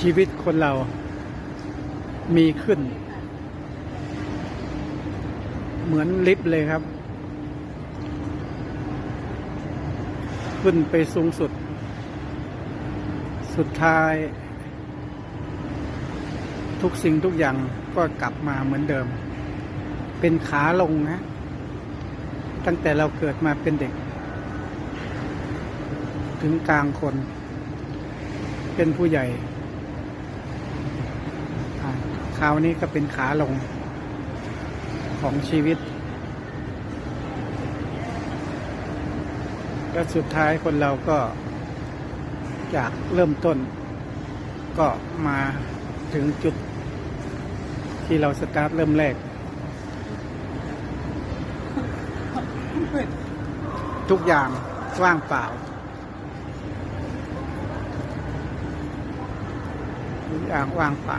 ชีวิตคนเรามีขึ้น เหมือนลิฟต์เลยครับ ขึ้นไปสูงสุด สุดท้าย ทุกสิ่งทุกอย่างก็กลับมาเหมือนเดิม เป็นขาลงนะ ตั้งแต่เราเกิดมาเป็นเด็ก ถึงกลางคน เป็นผู้ใหญ่ คราวนี้ก็เป็นขาลงของชีวิต และสุดท้ายคนเราก็จากเริ่มต้น ก็มาถึงจุดที่เราสตาร์ทเริ่มแรก ทุกอย่างว่างเปล่าทุกอย่างว่างเปล่า